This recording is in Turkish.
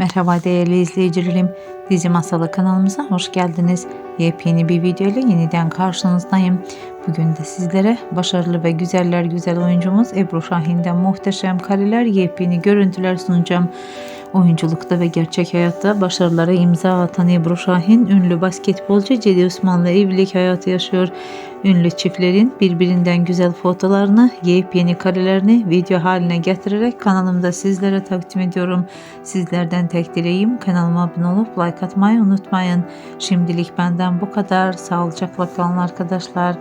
Merhaba değerli izleyicilerim. Dizi Masalı kanalımıza hoş geldiniz. Yepyeni bir video ile yeniden karşınızdayım. Bugün de sizlere başarılı ve güzeller güzel oyuncumuz Ebru Şahin'den muhteşem kareler, yepyeni görüntüler sunacağım. Oyunculukta ve gerçek hayatta başarılara imza atan Ebru Şahin, ünlü basketbolcu Cedi Osman'la evlilik hayatı yaşıyor. Ünlü çiftlerin birbirinden güzel fotolarını, yepyeni karelerini video haline getirerek kanalımda sizlere takdim ediyorum. Sizlerden tek dileğim kanalıma abone olup like atmayı unutmayın. Şimdilik benden bu kadar. Sağlıcakla kalın arkadaşlar.